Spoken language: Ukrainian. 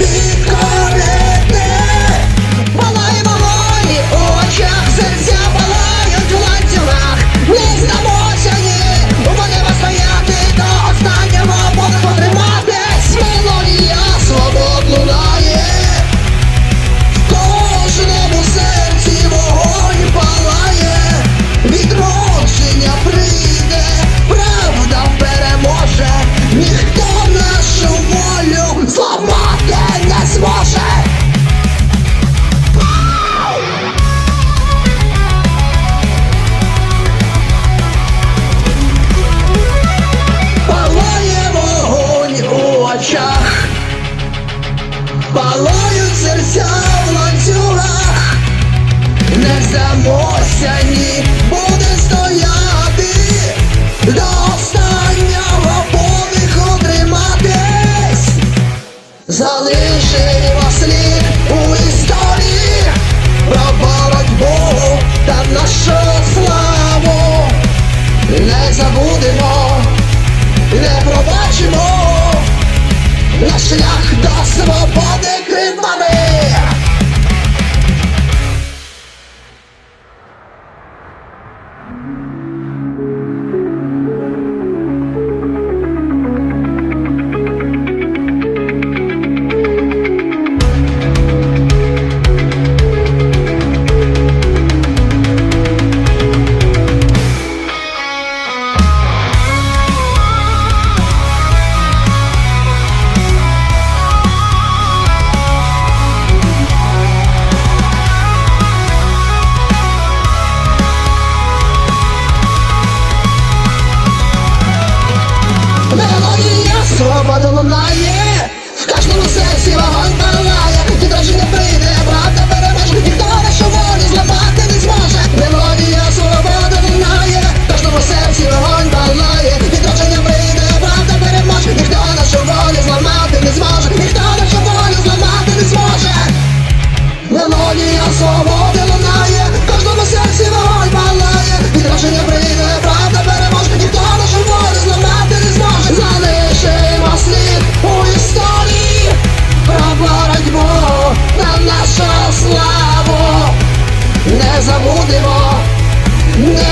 Be Палають серця в ланцюгах, не здамося, ні буде стояти, до останнього подиху триматись, залишимо слід у історії. Про боротьбу та нашого. на шлях до свободи крив. Padalım lan yeah! Yeah.